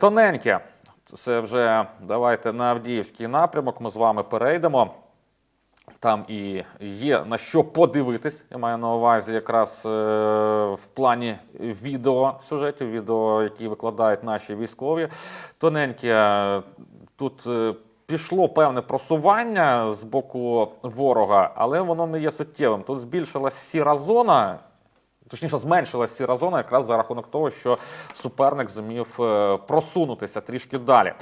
Тоненьке. Це вже давайте на Авдіївський напрямок. Ми з вами перейдемо. Там і є на що подивитись. Я маю на увазі якраз е, в плані відео сюжетів, відео, які викладають наші військові. Тоненьке е, тут. е, Пішло певне просування з боку ворога, але воно не є суттєвим. Тут збільшилась сіра зона, Точніше, зменшилася сіра зона якраз за рахунок того, що суперник зумів е, просунутися трішки далі.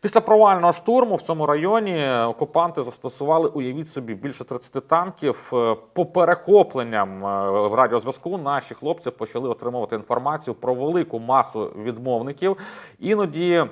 Після провального штурму в цьому районі окупанти застосували, уявіть собі, більше 30 танків. Е, По перехопленням е, радіозв'язку наші хлопці почали отримувати інформацію про велику масу відмовників. Іноді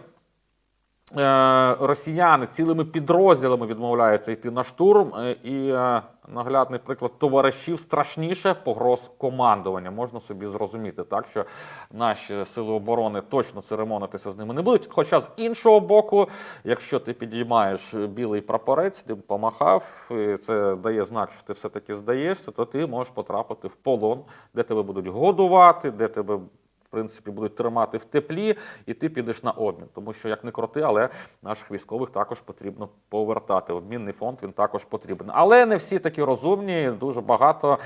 росіяни цілими підрозділами відмовляються йти на штурм. е, І е, наглядний приклад товаришів страшніше погроз командування. Можна собі зрозуміти, так що наші сили оборони точно церемонитися з ними не будуть. Хоча з іншого боку, якщо ти підіймаєш білий прапорець, ти помахав, і це дає знак, що ти все-таки здаєшся, то ти можеш потрапити в полон, де тебе будуть годувати, де тебе в принципі, будуть тримати в теплі, і ти підеш на обмін. Тому що, як не крути, але наших військових також потрібно повертати. Обмінний фонд він також потрібен. Але не всі такі розумні, дуже багато.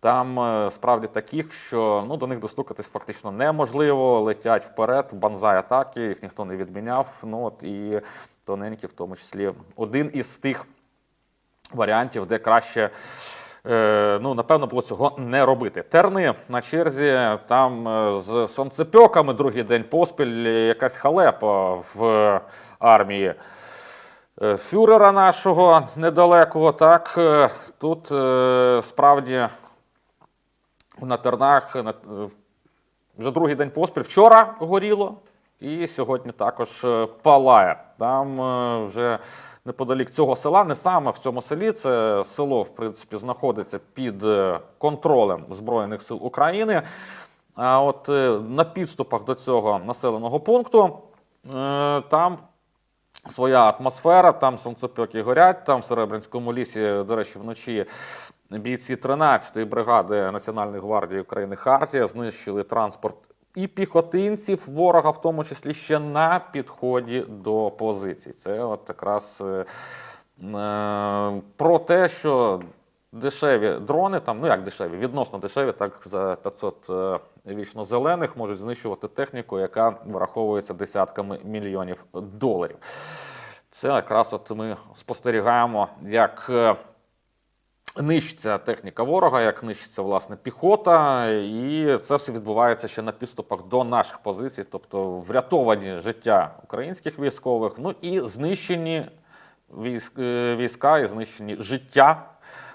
Там е, справді таких, що ну до них достукатись фактично неможливо, летять вперед, банзай атаки, їх ніхто не відміняв. Ну от і тоненькі, в тому числі, один із тих варіантів, де краще. Е, ну, напевно, було цього не робити. Терни на черзі там е, з сонцепьоками другий день поспіль якась халепа в армії е, фюрера нашого недалекого. Так, тут справді на тернах вже другий день поспіль. Вчора горіло, і сьогодні також палає. Там е, вже неподалік цього села, не саме в цьому селі, це село, в принципі, знаходиться під е, контролем Збройних сил України. А от е, на підступах до цього населеного пункту там своя атмосфера, там сонцепьоки горять, там в Серебрянському лісі, до речі, вночі бійці 13-ї бригади Національної гвардії України Хартія знищили транспорт і піхотинців ворога, в тому числі ще на підході до позицій. Це от якраз е, е, про те, що дешеві дрони, там, ну як дешеві, відносно дешеві, так за 500 е, вічно зелених можуть знищувати техніку, яка враховується десятками мільйонів доларів. Це якраз от ми спостерігаємо, як е, нищиться техніка ворога, як нищиться власне піхота, і це все відбувається ще на підступах до наших позицій, тобто врятовані життя українських військових, ну і знищені е, війська, і знищені життя.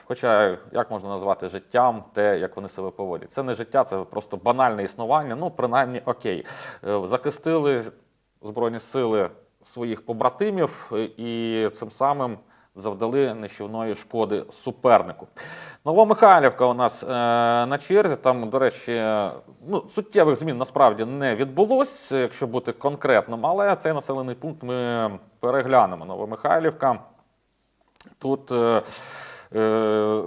Хоча як можна назвати життям те, як вони себе поводять? Це не життя, це просто банальне існування. Ну, принаймні, окей. Е, Захистили Збройні сили своїх побратимів е, і цим самим завдали нищівної шкоди супернику. Новомихайлівка у нас е, на черзі. Там, до речі, ну, суттєвих змін насправді не відбулось, якщо бути конкретним, але цей населений пункт ми переглянемо. Новомихайлівка. Тут е, е,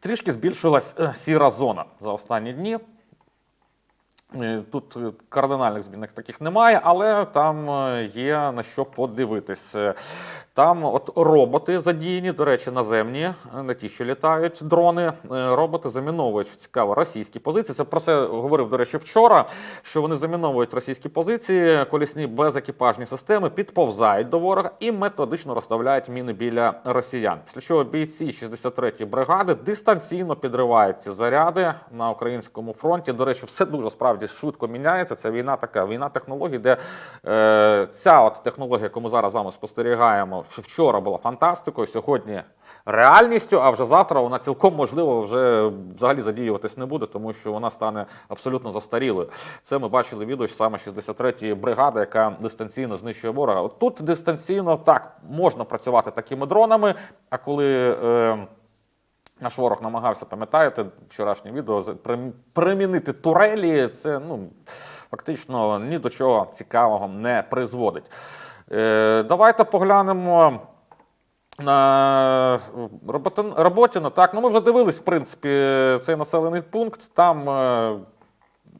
трішки збільшилась е, сіра зона за останні дні. Е, Тут кардинальних змін таких немає, але там е, є на що подивитись. Там от роботи задіяні, до речі, наземні, не ті, що літають дрони. Е, Роботи заміновують що цікаво російські позиції. Це про це говорив, до речі, вчора. Що вони заміновують російські позиції, колісні безекіпажні системи підповзають до ворога і методично розставляють міни біля росіян. Після чого бійці 63-ї бригади дистанційно підривають ці заряди на українському фронті. До речі, все дуже справді швидко міняється. Це війна така, війна технологій, де е, ця от технологія, яку ми зараз з вами спостерігаємо, що вчора була фантастикою, сьогодні реальністю, а вже завтра вона цілком можливо вже взагалі задіюватись не буде, тому що вона стане абсолютно застарілою. Це ми бачили відео саме 63-ї бригади, яка дистанційно знищує ворога. От тут дистанційно так можна працювати такими дронами. А коли е, наш ворог намагався, пам'ятаєте, вчорашнє відео примінити турелі, це ну, фактично ні до чого цікавого не призводить. Е, давайте поглянемо на роботі, Роботіно. Так, ну ми вже дивились, в принципі, цей населений пункт. Там е,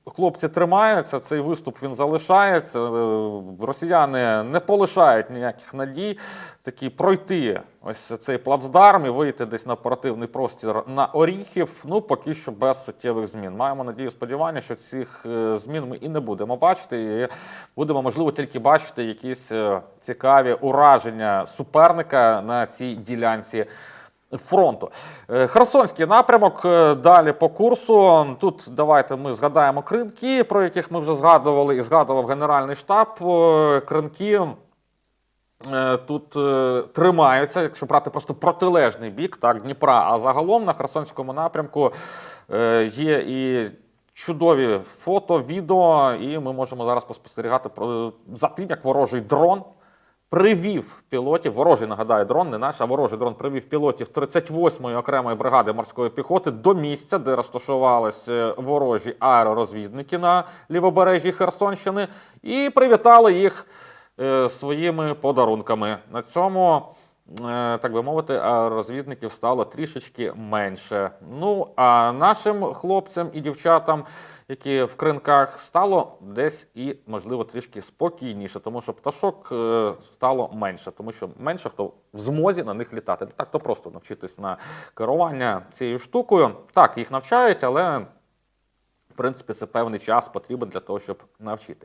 хлопці тримаються, цей виступ він залишається. Е, Росіяни не полишають ніяких надій такі пройти ось цей плацдарм і вийти десь на оперативний простір на Оріхів. Ну поки що без суттєвих змін. Маємо надію, сподівання, що цих е, змін ми і не будемо бачити. І будемо можливо тільки бачити якісь е, цікаві ураження суперника на цій ділянці фронту. Е, Херсонський напрямок е, далі по курсу. Тут давайте ми згадаємо кринки, про яких ми вже згадували, і згадував Генеральний штаб. Е, Кринки тут е, тримаються, якщо брати просто протилежний бік так, Дніпра. А загалом на Херсонському напрямку е, є і. Чудові фото, відео, і ми можемо зараз поспостерігати про за тим, як ворожий дрон привів пілотів. Ворожий нагадаю, дрон, не наш, а ворожий дрон привів пілотів 38-ї окремої бригади морської піхоти до місця, де розташувалися ворожі аеророзвідники на лівобережжі Херсонщини, і привітали їх е, своїми подарунками. На цьому. Е, Так би мовити, розвідників стало трішечки менше. Ну а нашим хлопцям і дівчатам, які в кринках, стало десь і, можливо, трішки спокійніше, тому що пташок е, стало менше, тому що менше хто в змозі на них літати. Так то просто навчитись на керування цією штукою. Так, їх навчають, але в принципі, це певний час потрібен для того, щоб навчити.